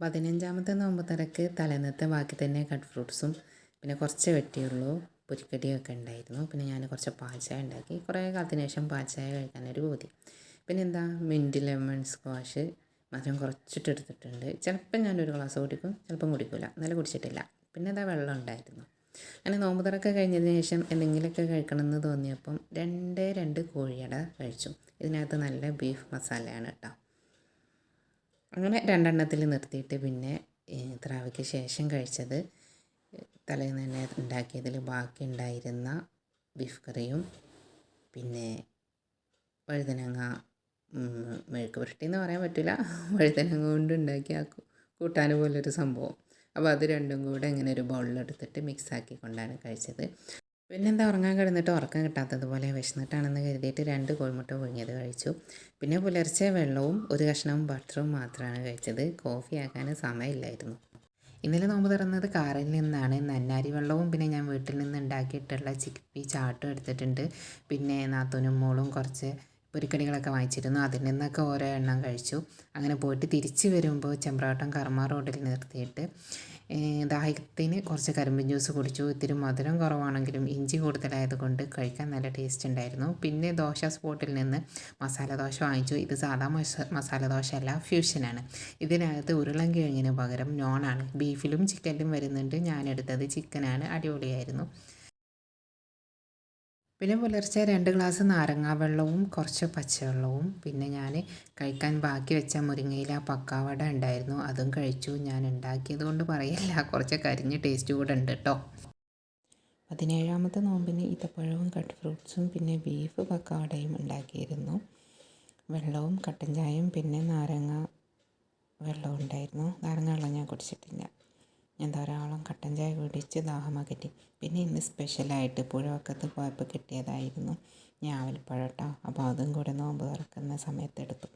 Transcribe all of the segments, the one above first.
പതിനഞ്ചാമത്തെ നോമ്പ് തിരക്ക് തലേന്നത്തെ ബാക്കി തന്നെ കട്ട് ഫ്രൂട്ട്സും പിന്നെ കുറച്ച് വെട്ടിയുള്ളൂ. പൊരിക്കടിയൊക്കെ ഉണ്ടായിരുന്നു. പിന്നെ ഞാൻ കുറച്ച് പാൽച്ചായ ഉണ്ടാക്കി. കുറേ കാലത്തിന് ശേഷം പാൽച്ചായ കഴിക്കാനൊരു ബോധി പിന്നെ എന്താ? മിന്റ് ലെമൺ സ്ക്വാഷ് മധുരം കുറച്ചിട്ട് എടുത്തിട്ടുണ്ട്. ചിലപ്പം ഞാനൊരു ഗ്ലാസ് കുടിക്കും ചിലപ്പം കുടിക്കില്ല നല്ല കുടിച്ചിട്ടില്ല. പിന്നെ എന്താ? വെള്ളം ഉണ്ടായിരുന്നു. അങ്ങനെ നോമ്പ് തുറക്കെ കഴിഞ്ഞതിന് ശേഷം എന്തെങ്കിലുമൊക്കെ കഴിക്കണമെന്ന് തോന്നിയപ്പം രണ്ടേ രണ്ട് കോഴിയട കഴിച്ചു. ഇതിനകത്ത് നല്ല ബീഫ് മസാലയാണ് കേട്ടോ. അങ്ങനെ രണ്ടെണ്ണത്തിൽ നിർത്തിയിട്ട് പിന്നെ ത്രാവയ്ക്ക് ശേഷം കഴിച്ചത് തലേന്ന് തന്നെ ഉണ്ടാക്കിയതിൽ ബാക്കി ഉണ്ടായിരുന്ന ബീഫ് കറിയും പിന്നെ വഴുതനങ്ങ മെഴുക്ക് പുരട്ടി എന്ന് പറയാൻ പറ്റില്ല. വഴുതനങ്ങ കൊണ്ട് ഉണ്ടാക്കിയ കൂട്ടാൻ പോലൊരു സംഭവം. അപ്പോൾ അത് രണ്ടും കൂടെ ഇങ്ങനെ ഒരു ബൗളിലെടുത്തിട്ട് മിക്സ് ആക്കിക്കൊണ്ടാണ് കഴിച്ചത്. പിന്നെന്താ ഉറങ്ങാൻ കിടന്നിട്ട് ഉറക്കം കിട്ടാത്തതുപോലെ വിശന്നിട്ടാണെന്ന് കരുതിയിട്ട് രണ്ട് കോഴിമുട്ട പുഴുങ്ങിയത് കഴിച്ചു. പിന്നെ പുലർച്ചെ വെള്ളവും ഒരു കഷ്ണവും ബട്ടറും മാത്രമാണ് കഴിച്ചത്. കോഫി ആക്കാൻ സമയമില്ലായിരുന്നു. ഇന്നലെ നോമ്പ് തുറന്നത് കാറിൽ നിന്നാണ്. നന്നാരി വെള്ളവും പിന്നെ ഞാൻ വീട്ടിൽ നിന്ന് ഉണ്ടാക്കിയിട്ടുള്ള ചിക്കി ചാട്ടും എടുത്തിട്ടുണ്ട്. പിന്നെ നാത്തൂനും മോളും കുറച്ച് പൊരിക്കടികളൊക്കെ വാങ്ങിച്ചിരുന്നു. അതിൽ നിന്നൊക്കെ ഓരോ എണ്ണം കഴിച്ചു. അങ്ങനെ പോയിട്ട് തിരിച്ച് വരുമ്പോൾ ചെമ്പ്രാട്ടം കർമ്മ റോഡിൽ നിർത്തിയിട്ട് ദാഹത്തിന് കുറച്ച് കരിമ്പിൻ ജ്യൂസ് കുടിച്ചു. ഇത്തിരി മധുരം കുറവാണെങ്കിലും ഇഞ്ചി കൂടുതലായതുകൊണ്ട് കഴിക്കാൻ നല്ല ടേസ്റ്റ് ഉണ്ടായിരുന്നു. പിന്നെ ദോശ സ്പോട്ടിൽ നിന്ന് മസാല ദോശ വാങ്ങിച്ചു. ഇത് സാധാ മസാല ദോശ അല്ല ഫ്യൂഷനാണ് ഇതിനകത്ത് ഉരുളൻ കിഴങ്ങിന് പകരം നോണാണ് ബീഫിലും ചിക്കനിലും വരുന്നുണ്ട്. ഞാൻ എടുത്തത് ചിക്കനാണ് അടിപൊളിയായിരുന്നു. പിന്നെ പുലർച്ചെ രണ്ട് ഗ്ലാസ് നാരങ്ങാ വെള്ളവും കുറച്ച് പച്ചവെള്ളവും. പിന്നെ ഞാൻ കഴിക്കാൻ ബാക്കി വെച്ച മുരിങ്ങയില പക്കാവട ഉണ്ടായിരുന്നു. അതും കഴിച്ചു. ഞാൻ ഉണ്ടാക്കിയത് കൊണ്ട് പറയില്ല. കുറച്ച് കരിഞ്ഞ് ടേസ്റ്റ് കൂടെ ഉണ്ട് കേട്ടോ പതിനേഴാമത്തെ നോമ്പിന് ഈത്തപ്പഴവും കട്ട് ഫ്രൂട്ട്സും പിന്നെ ബീഫ് പക്കാവടയും ഉണ്ടാക്കിയിരുന്നു. വെള്ളവും കട്ടൻ ചായയും പിന്നെ നാരങ്ങ വെള്ളവും ഉണ്ടായിരുന്നു. നാരങ്ങ വെള്ളം ഞാൻ കുടിച്ചിട്ടില്ല. ഞാൻ ധാരാളം കട്ടൻ ചായ കുടിച്ച് ദാഹമകറ്റി പിന്നെ ഇന്ന് സ്പെഷ്യലായിട്ട് പുഴവക്കത്ത് പോയപ്പോൾ കിട്ടിയതായിരുന്നു ഞാവൽപ്പഴം കേട്ടോ അപ്പോൾ അതും കൂടെ നോമ്പ് തുറക്കുന്ന സമയത്ത് എടുത്തു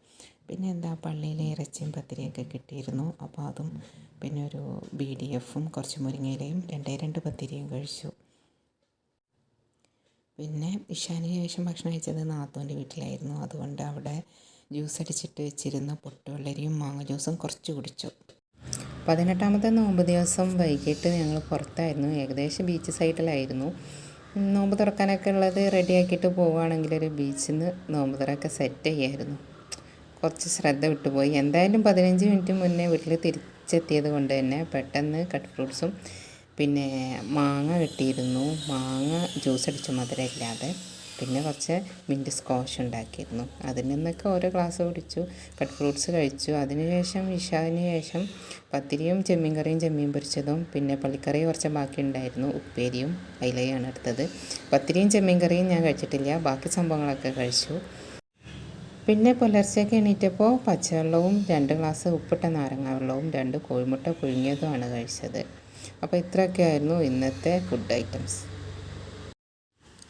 പിന്നെ എന്താ പള്ളിയിലെ ഇറച്ചിയും പത്തിരിയൊക്കെ കിട്ടിയിരുന്നു. അപ്പോൾ അതും പിന്നെ ഒരു ബി ഡി എഫും കുറച്ച് മുരിങ്ങയിലയും രണ്ടേ രണ്ട് പത്തിരിയും കഴിച്ചു. പിന്നെ ഇഷാനിന് ശേഷം ഭക്ഷണം കഴിച്ചത് നാത്തോന്റെ വീട്ടിലായിരുന്നു. അതുകൊണ്ട് അവിടെ ജ്യൂസ് അടിച്ചിട്ട് വെച്ചിരുന്ന. പൊട്ടുവെള്ളരിയും മാങ്ങ ജ്യൂസും കുറച്ച് കുടിച്ചു. പതിനെട്ടാമത്തെ നോമ്പ് ദിവസം വൈകിട്ട് ഞങ്ങൾ പുറത്തായിരുന്നു. ഏകദേശം ബീച്ച് സൈഡിലായിരുന്നു നോമ്പ് തുറക്കാനൊക്കെ ഉള്ളത് റെഡിയാക്കിയിട്ട് പോവുകയാണെങ്കിൽ ഒരു ബീച്ചിൽ നിന്ന് നോമ്പ് തുറക്കെ സെറ്റ് ചെയ്യായിരുന്നു. കുറച്ച് ശ്രദ്ധ വിട്ടുപോയി. എന്തായാലും പതിനഞ്ച് മിനിറ്റ് മുന്നേ വീട്ടിൽ തിരിച്ചെത്തിയത് കൊണ്ട് തന്നെ പെട്ടെന്ന് കട്ട് ഫ്രൂട്ട്സും പിന്നെ മാങ്ങ കിട്ടിയിരുന്നു. മാങ്ങ ജ്യൂസ് അടിച്ചു മധുരമില്ലാതെ പിന്നെ കുറച്ച് മിന്റ് സ്കോഷ് ഉണ്ടാക്കിയിരുന്നു. അതിൽ നിന്നൊക്കെ ഓരോ ഗ്ലാസ് കുടിച്ചു കട്ട് ഫ്രൂട്ട്സ് കഴിച്ചു. അതിനുശേഷം ഇഷാവിന് ശേഷം പത്തിരിയും ചെമ്മീൻ കറിയും ചെമ്മീൻ പൊരിച്ചതും പിന്നെ പള്ളിക്കറി കുറച്ച് ബാക്കി ഉണ്ടായിരുന്നു ഉപ്പേരിയും അയിലയാണ് എടുത്തത്. പത്തിരിയും ചെമ്മീൻ കറിയും ഞാൻ കഴിച്ചിട്ടില്ല ബാക്കി സംഭവങ്ങളൊക്കെ കഴിച്ചു. പിന്നെ പുലർച്ചയ്ക്ക് എണീറ്റപ്പോൾ പച്ചവെള്ളവും രണ്ട് ഗ്ലാസ് ഉപ്പിട്ട നാരങ്ങ വെള്ളവും രണ്ട് കോഴിമുട്ട പുഴുങ്ങിയതുമാണ് കഴിച്ചത്. അപ്പോൾ ഇത്രയൊക്കെ ആയിരുന്നു ഇന്നത്തെ ഫുഡ് ഐറ്റംസ്.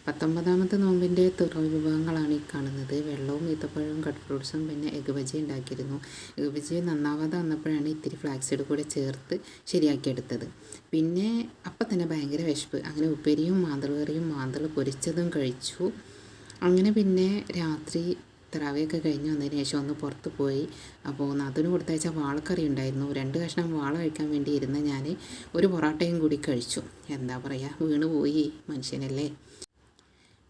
പത്തൊമ്പതാമത്തെ നോമ്പിന്റെ തുറവ് വിഭവങ്ങളാണ് ഈ കാണുന്നത്. വെള്ളവും ഈത്തപ്പഴവും കട്ട് ഫ്രൂട്ട്സും പിന്നെ എഗ് ബജി ഉണ്ടാക്കിയിരുന്നു. എഗ് ബജി നന്നാവാതെ വന്നപ്പോഴാണ് ഇത്തിരി ഫ്ലാക്സീഡ് കൂടെ ചേർത്ത് ശരിയാക്കിയെടുത്തത്. പിന്നെ അപ്പം തന്നെ ഭയങ്കര വിശപ്പ്. അങ്ങനെ ഉപ്പേരിയും മാന്തൾ കറിയും മാന്തൾ പൊരിച്ചതും കഴിച്ചു. അങ്ങനെ പിന്നെ രാത്രി തറാവയൊക്കെ കഴിഞ്ഞ് വന്നതിന് ശേഷം ഒന്ന് പുറത്ത് പോയി. അപ്പോൾ നാത്തൂന് കൊടുത്തയച്ച വാളക്കറി ഉണ്ടായിരുന്നു. രണ്ട് കഷ്ണം വാള കഴിക്കാൻ വേണ്ടി ഇരുന്ന് ഞാൻ ഒരു പൊറോട്ടയും കൂടി കഴിച്ചു. എന്താ പറയുക? വീണ് പോയി മനുഷ്യനല്ലേ?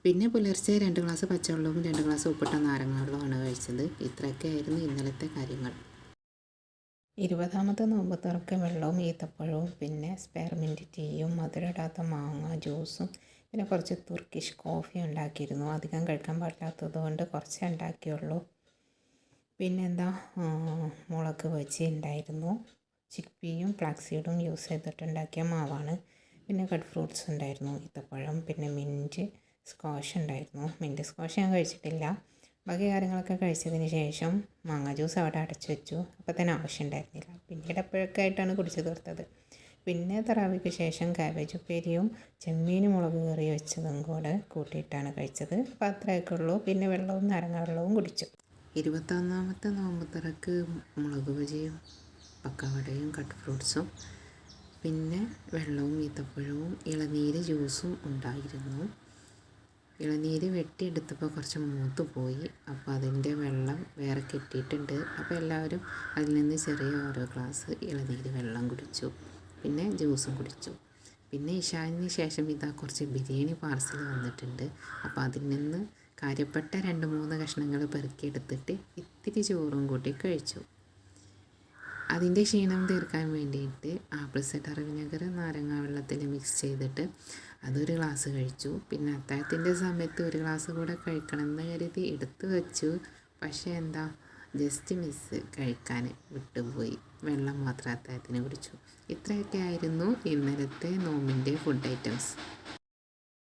പിന്നെ പുലർച്ചെ രണ്ട് ഗ്ലാസ് പച്ചവെള്ളവും രണ്ട് ഗ്ലാസ് ഉപ്പിട്ട നാരങ്ങ വെള്ളവുമാണ് കഴിച്ചത്. ഇത്രയൊക്കെ ആയിരുന്നു ഇന്നലത്തെ കാര്യങ്ങൾ. ഇരുപതാമത്തെ നോമ്പ് തുറക്ക വെള്ളവും ഈത്തപ്പഴവും പിന്നെ സ്പെയർമിന്റ് ടീയും മധുരമിടാത്ത മാങ്ങ ജ്യൂസും പിന്നെ കുറച്ച് തുർക്കിഷ് കോഫി ഉണ്ടാക്കിയിരുന്നു. അധികം കഴിക്കാൻ പറ്റാത്തത് കൊണ്ട് കുറച്ചേ ഉണ്ടാക്കിയുള്ളൂ. പിന്നെന്താ മുളക് ബജി ഉണ്ടായിരുന്നു. ചിക്പിയും ഫ്ലാക്സീഡും യൂസ് ചെയ്തിട്ടുണ്ടാക്കിയ മാവാണ്. പിന്നെ കട്ട് ഫ്രൂട്ട്സ് ഉണ്ടായിരുന്നു. ഈത്തപ്പഴം പിന്നെ മിന്റ് സ്ക്വാഷ് ഉണ്ടായിരുന്നു. മിന്റ് സ്ക്വാഷ് ഞാൻ കഴിച്ചിട്ടില്ല. ബാക്കി കാര്യങ്ങളൊക്കെ കഴിച്ചതിന് ശേഷം മാങ്ങ ജ്യൂസ് അവിടെ അടച്ചു വെച്ചു. അപ്പോൾ തന്നെ ആവശ്യം ഉണ്ടായിരുന്നില്ല. പിന്നീട് എപ്പോഴൊക്കെ ആയിട്ടാണ് കുടിച്ചു തീർത്തത്. പിന്നെ തറാവിക്ക് ശേഷം കാബേജ് ഉപ്പേരിയും ചെമ്മീനും മുളക് കറി വെച്ചതും കൂടെ കൂട്ടിയിട്ടാണ് കഴിച്ചത്. അപ്പോൾ അത്രയൊക്കെ ഉള്ളൂ. പിന്നെ വെള്ളവും നാരങ്ങ വെള്ളവും കുടിച്ചു. ഇരുപത്തൊന്നാമത്തെ നോമ്പ് മുളക് ബജിയും പക്കവടയും കട്ട് ഫ്രൂട്ട്സും പിന്നെ വെള്ളവും ഈത്തപ്പഴവും ഇളനീര് ജ്യൂസും ഉണ്ടായിരുന്നു. ഇളനീര് വെട്ടിയെടുത്തപ്പോൾ കുറച്ച് മൂത്ത് പോയി. അപ്പോൾ അതിന്റെ വെള്ളം വേറെ കെട്ടിയിട്ടുണ്ട്. അപ്പോൾ എല്ലാവരും അതിൽ നിന്ന് ചെറിയ ഓരോ ഗ്ലാസ് ഇളനീര് വെള്ളം കുടിച്ചു. പിന്നെ ജ്യൂസും കുടിച്ചു. പിന്നെ ഇഷാനിന് ശേഷം ഇതാ കുറച്ച് ബിരിയാണി പാർസൽ വന്നിട്ടുണ്ട്. അപ്പോൾ അതിൽ നിന്ന് കാര്യപ്പെട്ട രണ്ട് മൂന്ന് കഷ്ണങ്ങൾ പെറുക്കിയെടുത്തിട്ട് ഇത്തിരി ചോറും കൂട്ടി കഴിച്ചു. അതിന്റെ ക്ഷീണം തീർക്കാൻ വേണ്ടിയിട്ട് ആപ്പിൾ സിഡർ വിനെഗർ നാരങ്ങ വെള്ളത്തിൽ മിക്സ് ചെയ്തിട്ട് അതൊരു ഗ്ലാസ് കഴിച്ചു. പിന്നെ അത്താഴത്തിന്റെ സമയത്ത് ഒരു ഗ്ലാസ് കൂടെ കഴിക്കണം എന്ന് കരുതി എടുത്തു വെച്ചു. പക്ഷേ എന്താ ജസ്റ്റ് മിസ് കഴിക്കാൻ വിട്ടുപോയി. വെള്ളം മാത്രം അത്താഴത്തിന് കുടിച്ചു. ഇത്രയൊക്കെ ആയിരുന്നു ഇന്നലത്തെ നോമിന്റെ ഫുഡ് ഐറ്റംസ്